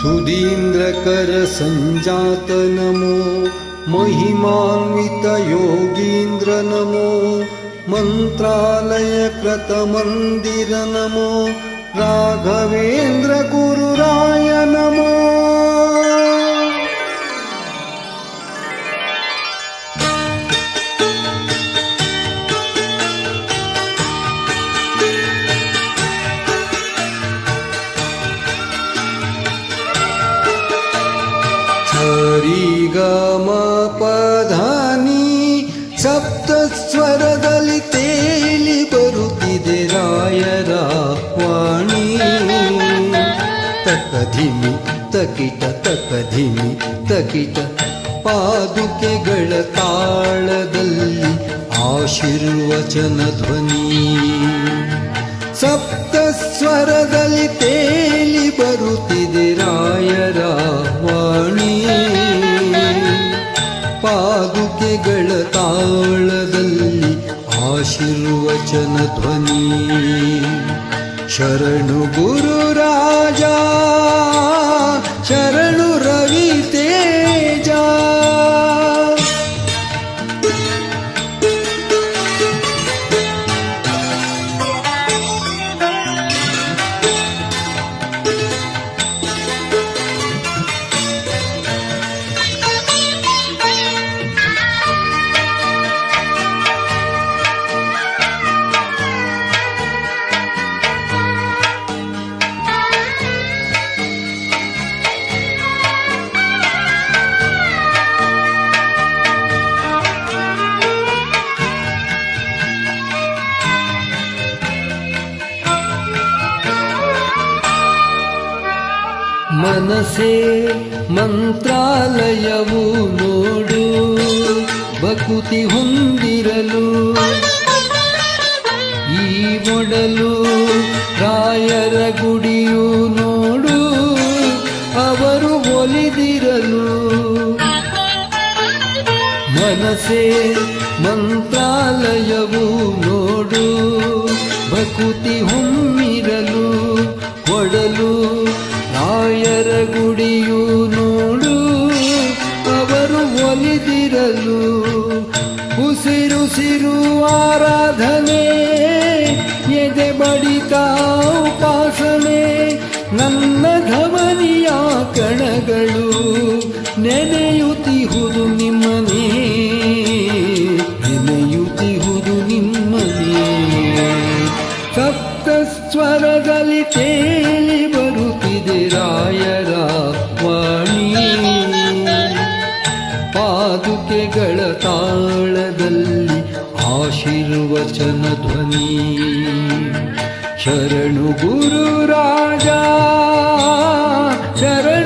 सुधीन्द्रकरसञ्जात नमो महिमान्वितयोगीन्द्र नमो मन्त्रालयकृतमन्दिर नमो राघवेन्द्रगुरुराय नमो ಹರಿ ಗಮ ಪಧಾನಿ ಸಪ್ತ ಸ್ವರದಲ್ಲಿ ತೇಲಿ ಬರುತ್ತಿದೆ ರಾಯರ ವಾಣಿ. ತಕಧಿಮಿ ತಕಿಟ ತಕಧಿಮಿ ತಕಿಟ ಪಾದುಕೆಗಳ ತಾಳದಲ್ಲಿ ಆಶೀರ್ವಚನ ಧ್ವನಿ. ಸಪ್ತ ಸ್ವರದಲ್ಲಿ ತಾಳದಲ್ಲಿ ಆಶೀರ್ವಚನ ಧ್ವನಿ. ಶರಣು ಗುರು ರಾಜ ಶರಣು ಮನಸೇ ಮಂತ್ರಾಲಯವು ನೋಡು ಬಕುತಿ ಹೊಂದಿರಲು. ಈ ಮೊಡಲು ರಾಯರ ಗುಡಿಯು ನೋಡು, ಅವರು ಒಲಿದಿರಲು. ಮನಸೇ ಮಂತ್ರಾಲಯವು ನೋಡು ಬಕುತಿ ಹೊಮ್ಮಿರಲು ಕೊಡಲು ನನ್ನ ಧವನಿಯ ಕಣಗಳು ನೆನೆಯುತ್ತಿಹುದು ನಿಮ್ಮನೇ. ನೆನೆಯುತ್ತಿಹುದು ನಿಮ್ಮನೇ. ಸಪ್ತ ಸ್ವರದಲ್ಲಿ ತೇಲಿ ಬರುತ್ತಿದೆ ರಾಯರ ವಾಣಿ. ಪಾದುಕೆಗಳ ತಾಳದಲ್ಲಿ ಆಶೀರ್ವಚನ ಧ್ವನಿ. शरणु गुरु राजा शरण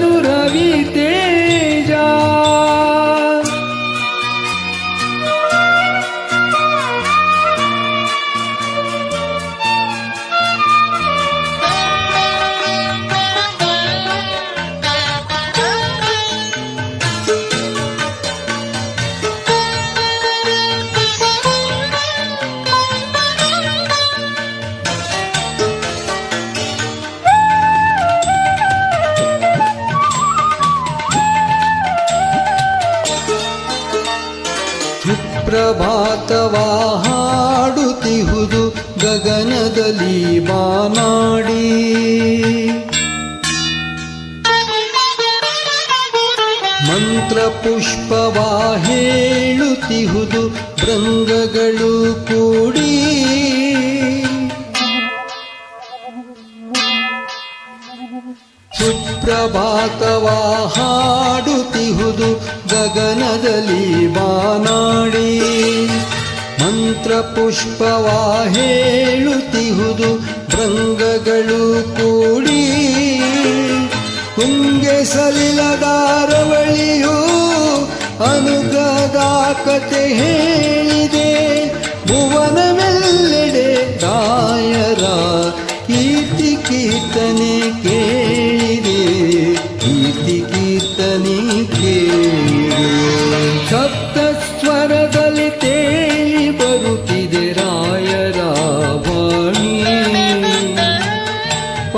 ಸುಪ್ರಭಾತವ ಹಾಡುತ್ತಿಹುದು ಗಗನದಲ್ಲಿ ಬಾನಾಡಿ. ಮಂತ್ರ ಪುಷ್ಪವಾ ಹೇಳುತ್ತಿಹುದು ಭೃಂಗಗಳು ಕೂಡಿ. ಸುಪ್ರಭಾತವಾ ಹಾಡುತ್ತಿಹುದು ಗಗನದಲ್ಲಿ ಬಾನಾಡಿ. ಪುಷ್ಪವ ಹೇಳುತ್ತಿಹುದು ಭೃಂಗಗಳು ಕೂಡಿ. ಕುಂಗೆ ಸಲಿಲದಾರವಳಿಯು ಅನುಗ್ರಹದ ಕತೆ ಹೇಳಿದೆ. ಭುವನವೆಲ್ಲೆಡೆ ರಾಯರ ಕೀರ್ತಿ ಕೀರ್ತನೆ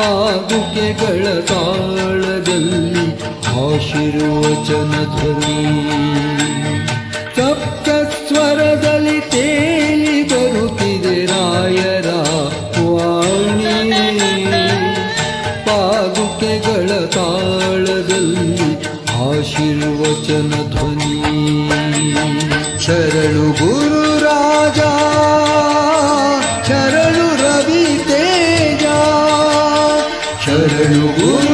ಪಾದುಕೆಗಳ ತಾಳದಲ್ಲಿ ಆಶೀರ್ವಚನ ಧ್ವನಿ. ಸಪ್ತ ಸ್ವರದಲ್ಲಿ ತೇಲಿ ಬರುತ್ತಿದೆ ರಾಯರ ವಾಣಿ. ಪಾದುಕೆಗಳ ತಾಳದಲ್ಲಿ ಆಶೀರ್ವಚನ ಧ್ವನಿ. ಶರಣು ಗುರು ರಾಜ ಶರಣು